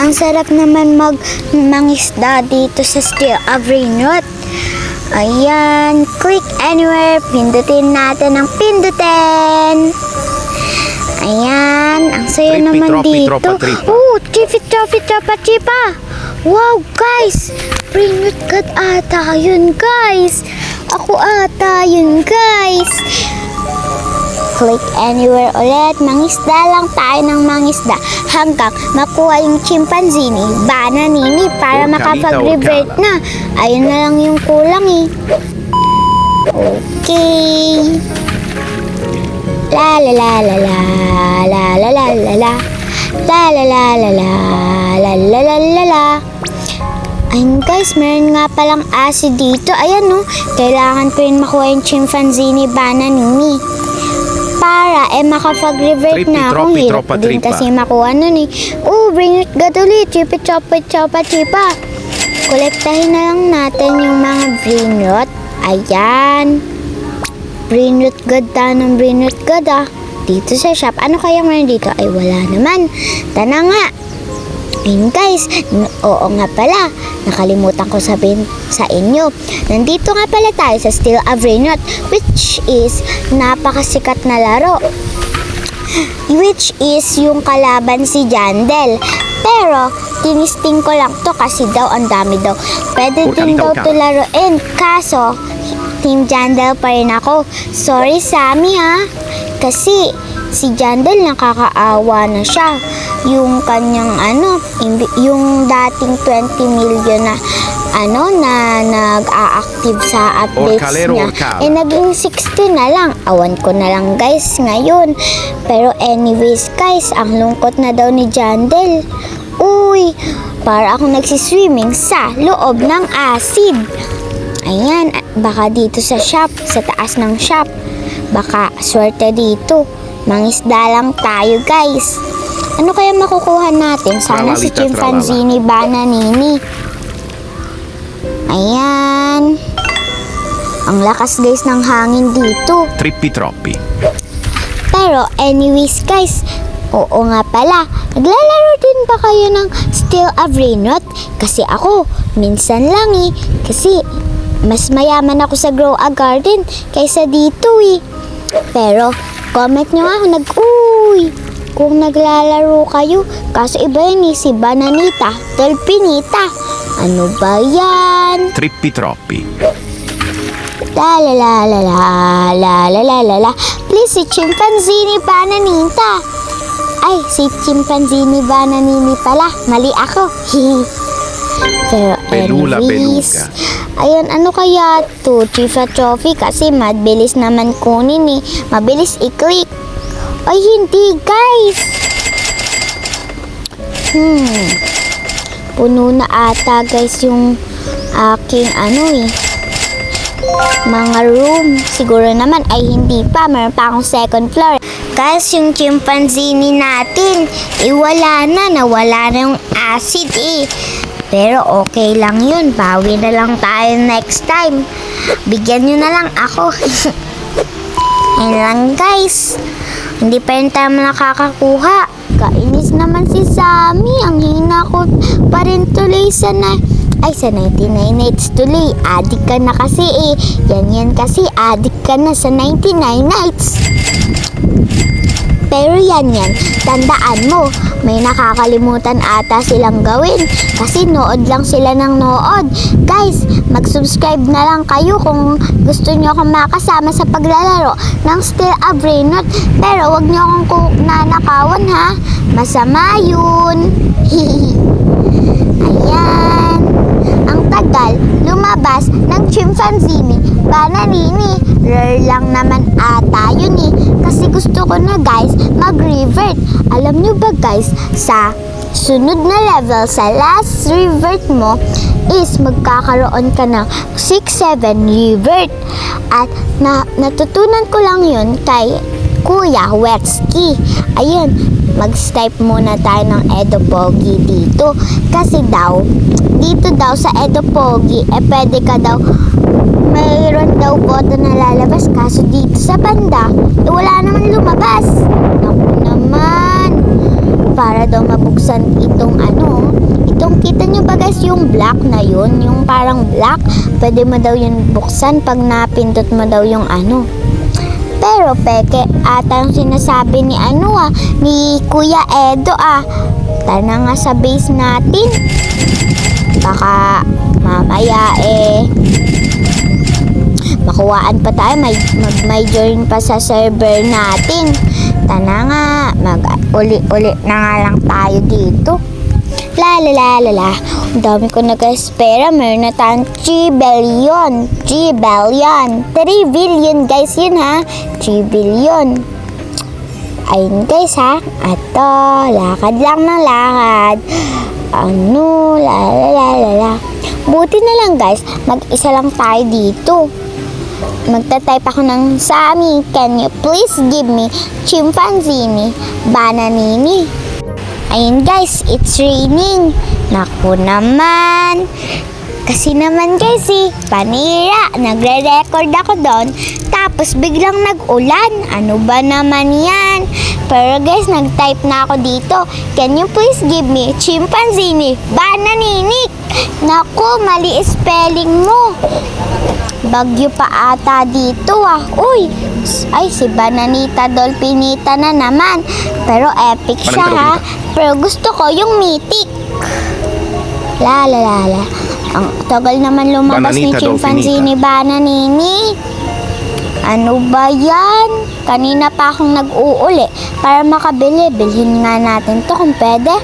Ang sarap naman mag mangisda dito sa Steel Avrinot. Ayan, click anywhere, pindutin natin ang pindutin. Ayan, ang saya Trippy, naman troppy, dito. tropa, tripa. Oh, trippy, troppy, tropa, tripa. Wow, guys! Bring it God ata yun, guys. Ako ata yun, guys. Click anywhere ulit. Mangisda lang tayo ng mangisda hanggang makuha yung chimpanzee ni Bananini para makapag-revert na. Ayun na lang yung kulang eh. Okay. La la la la la la la la la la la la la la la la la la la la Ayun guys, meron nga palang acid dito. Ayan no, kailangan ko rin makuha yung chimpanzee ni Bananini. Para eh makapag-revert Trippy, na ako. troppy, Hirap tropa, din tripa. kasi makuha nun eh. Oh, bring it God ulit. Chipi chopa chopa chipa. Kolektahin na lang natin yung mga brain rot. Ayan. Brain rot God ta ng brain rot God ah. Dito sa shop. Ano kaya meron dito? Ay wala naman. Tana nga. Ayun guys, oo nga pala, nakalimutan ko sabihin sa inyo. Nandito nga pala tayo sa Steel Avrainot, which is napakasikat na laro. Which is yung kalaban si Jandel. Pero, tinisting ko lang to kasi daw ang dami daw. Pwede din daw to laruin. Kaso, Team Jandel pa rin ako. Sorry, Sammy ha. Kasi, si Jandel nakakaawa na siya. Yung kanyang ano, yung dating 20 million na ano na nag-a-active sa updates Orcalero, niya. orcal. Eh naging 60 na lang. Awan ko na lang guys ngayon. Pero anyways guys, ang lungkot na daw ni Jandel. Uy, para ako nagsiswimming sa loob ng acid. Ayan, baka dito sa shop, sa taas ng shop. Baka swerte dito. Mangisda lang tayo guys. Ano kaya makukuha natin? Sana si chimpanzee ni Bananini. Ayan. Ang lakas guys ng hangin dito. Trippi troppi. Pero anyways guys, oo nga pala, naglalaro din ba kayo ng Steel Avrainot? Kasi ako, minsan lang eh. Kasi mas mayaman ako sa Grow a Garden kaysa dito eh. Pero comment nyo nga kung nag uy kung naglalaro kayo. Kaso iba yun eh, si Bananita, Dolpinita. Ano ba yan? Trippi troppi. La la la la la la la la la la Please, si chimpanzee ni Bananita. Ay, si chimpanzee ni Bananini pala. Mali ako. Pero anyways, beluga. Ayun, ano kaya to? Chifa Trophy kasi mabilis naman kunin eh. Mabilis i-click. Ay, hindi guys. Hmm. Puno na ata guys yung aking ano eh mga room. Siguro naman ay hindi pa. Meron pa akong second floor. Guys, yung chimpanzee natin, eh wala na. Nawala na yung acid eh. Pero okay lang yun. Bawi na lang tayo next time. Bigyan nyo na lang ako. Ayun lang guys. Hindi pa rin tayo nakakakuha. Kainis naman si Sammy. Ang hina ko pa rin tuloy sa na... Ay, sa 99 nights tuloy. Adik ka na kasi eh. Yan yan kasi. Adik ka na sa 99 nights. Pero yan yan, tandaan mo, may nakakalimutan ata silang gawin kasi nood lang sila ng nood. Guys, mag-subscribe na lang kayo kung gusto nyo akong makasama sa paglalaro ng Still a Brainot. Pero wag nyo akong nanakawan ha, masama yun. Ayan. Ang tagal lumabas ng chimpanzee ni Bananini. Rare lang naman ata yun eh. Kasi gusto ko na guys mag-revert. Alam nyo ba guys, sa sunod na level, sa last revert mo, is magkakaroon ka ng 6-7 revert. At na, natutunan ko lang yun kay Kuya Wetsky. Ayun, mag-type muna tayo ng Edopogi dito. Kasi daw, dito daw sa Edopogi, eh pwede ka daw, mayroon daw boto na lalabas. Kaso dito sa banda, eh wala naman lumabas. Naku naman, para daw mabuksan itong ano, yung black na yun, yung parang black, pwede mo daw yun buksan pag napindot mo daw yung ano. Pero peke ata ang sinasabi ni ano ah, ni Kuya Edo ah. Tara nga sa base natin. Baka mamaya eh makuhaan pa tayo, may, mag, may join pa sa server natin. Tana nga, mag uli-uli na nga lang tayo dito. La la la la la. Ang dami ko nag-espera. Meron na tayong 3 billion. 3 billion. 3 billion guys yun ha. 3 billion. Ayun guys ha. Ato, lakad lang ng lakad. Ano, la la la la la. Buti na lang guys, mag-isa lang tayo dito. Magta-type ako ng Sami, can you please give me chimpanzini, bananini? Ayun guys, it's raining. Naku naman. Kasi naman guys eh, panira, nagre-record ako doon. Tapos biglang nag-ulan. Ano ba naman yan? Pero guys, nag-type na ako dito. Can you please give me chimpanzini, bananini? Naku, mali spelling mo. Bagyo pa ata dito ah. Uy, ay si Bananita Dolphinita na naman. Pero epic siya ha. Pero gusto ko yung mythic. La la la la. Ang tagal naman lumabas ni Bananita chimpanzee ni Bananini. Ano ba yan? Kanina pa akong nag-uuli para makabili. Bilhin nga natin to kung pwede.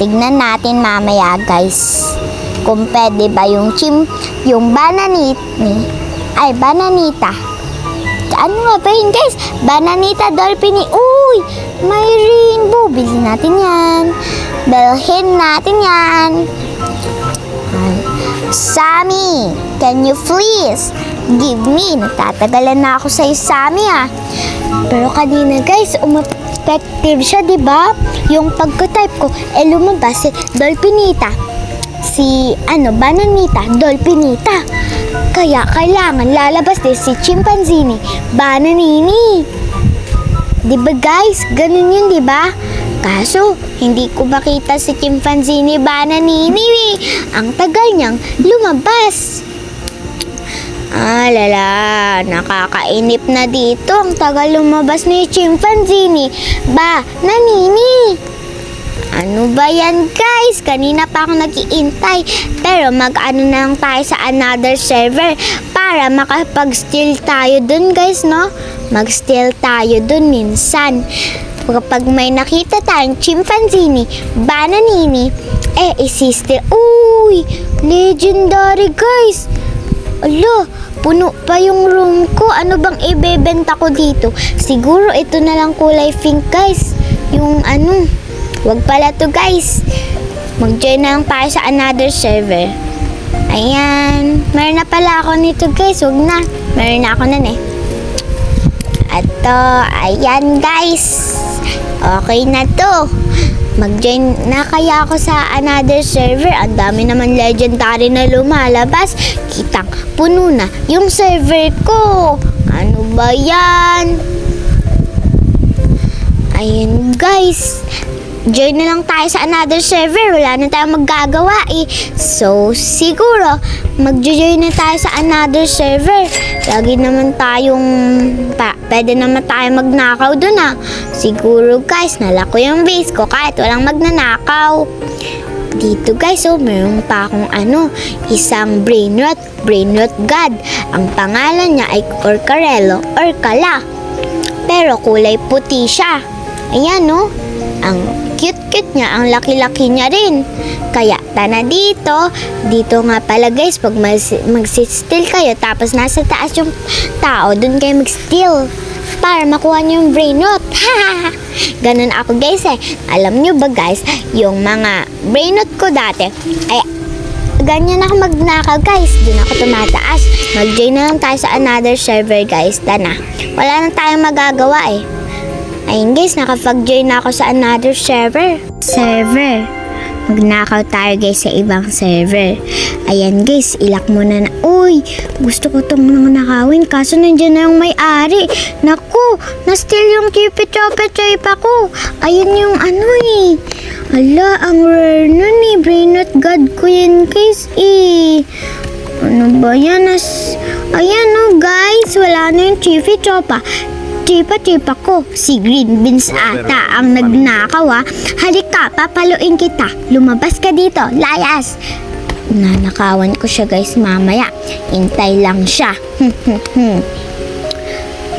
Tignan natin mamaya guys. Kung pwede ba yung chim, yung bananit ni, ay bananita. Ano nga ba yun guys? Bananita dolphin ni, uy! May rainbow. Bilhin natin yan. Bilhin natin yan. Sammy, can you please give me? Natatagalan na ako sa'yo, Sammy ah. Pero kanina guys, umeffective siya, di ba? Yung pagka-type ko, eh lumabas si Dolphinita. Si, ano, Bananita, Dolphinita. Kaya kailangan lalabas din si Chimpanzini, Bananini. Di ba guys? Ganun yun, di ba? Kaso, hindi ko makita si Chimpanzini Bananini. Ang tagal niyang lumabas. Ah, lala, nakakainip na dito. Ang tagal lumabas ni Chimpanzini. Ba, nanini. Ano ba yan guys? Kanina pa ako nag-iintay. Pero mag-ano na lang tayo sa another server para makapag-steal tayo dun guys, no? Mag-steal tayo dun minsan. Kapag may nakita tayong chimpanzini, bananini, eh isistil. Uy! Legendary guys! Ala, puno pa yung room ko. Ano bang ibebenta ko dito? Siguro ito na lang kulay pink guys. Yung ano, wag pala to guys. Mag-join na lang tayo sa another server. Ayan. Meron na pala ako nito guys. Wag na. Meron na ako nun eh. Ato, ayan guys. Okay na to. Mag-join na kaya ako sa another server. Ang dami naman legendary na lumalabas. Kitang puno na yung server ko. Ano ba yan? Ayun guys. Join na lang tayo sa another server. Wala na tayong maggagawa eh. So, siguro, mag-join na tayo sa another server. Lagi naman tayong, pa, pwede naman tayo magnakaw dun ah. Siguro guys, nalako yung base ko kahit walang magnanakaw. Dito guys, oh, meron pa akong ano, isang brain rot, brain rot god. Ang pangalan niya ay Orcarello or Kala. Pero kulay puti siya. Ayan, no? Ang cute-cute niya, ang laki-laki niya rin. Kaya, tana dito. Dito nga pala guys, pag mag-steal kayo, tapos nasa taas yung tao, dun kayo mag-steal. Para makuha niyo yung brain rot. Ganun ako guys eh. Alam niyo ba guys, yung mga brain rot ko dati, ay ganyan ako magnakaw guys. Doon ako tumataas. Mag-join na lang tayo sa another server guys. Tana. Wala na tayong magagawa eh. Ayun guys, nakapag-join na ako sa another server. Server. Magnakaw tayo guys sa ibang server. Ayan guys, ilak mo na. Uy, gusto ko itong mga nakawin kaso nandiyan na yung may-ari. Naku, na-steal yung kipi-chope-chope ko. Ayun yung ano eh. Ala, ang rare nun eh. brain not god ko yan guys eh. Ano ba yan? As... Ayan oh guys, wala na yung chiffy chopa. Chipa-chipa ko, si Green Beans ata ang nagnakaw ah. Halika, papaluin kita. Lumabas ka dito, layas. Nanakawan ko siya guys mamaya. Hintay lang siya.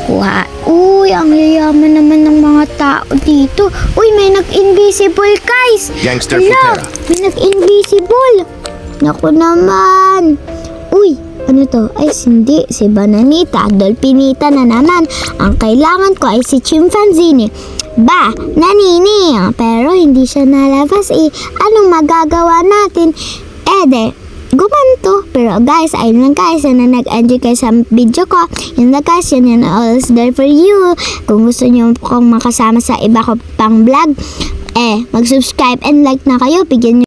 Kuha. Uy, ang yayaman naman ng mga tao dito. Uy, may nag-invisible guys. Gangster Hala, Futera. may nag-invisible. Naku naman. Uy, ano to? Ay, hindi. Si Bananita. Dolphinita na naman. Ang kailangan ko ay si Chimpanzini. Ba, nanini. Pero hindi siya nalabas eh. Anong magagawa natin? Eh, de, gumanto. Pero guys, ayun lang guys. Sana nag-enjoy kayo sa video ko. Yun lang guys, yun yun always there for you. Kung gusto nyo kong makasama sa iba ko pang vlog, eh, mag-subscribe and like na kayo. Bigyan nyo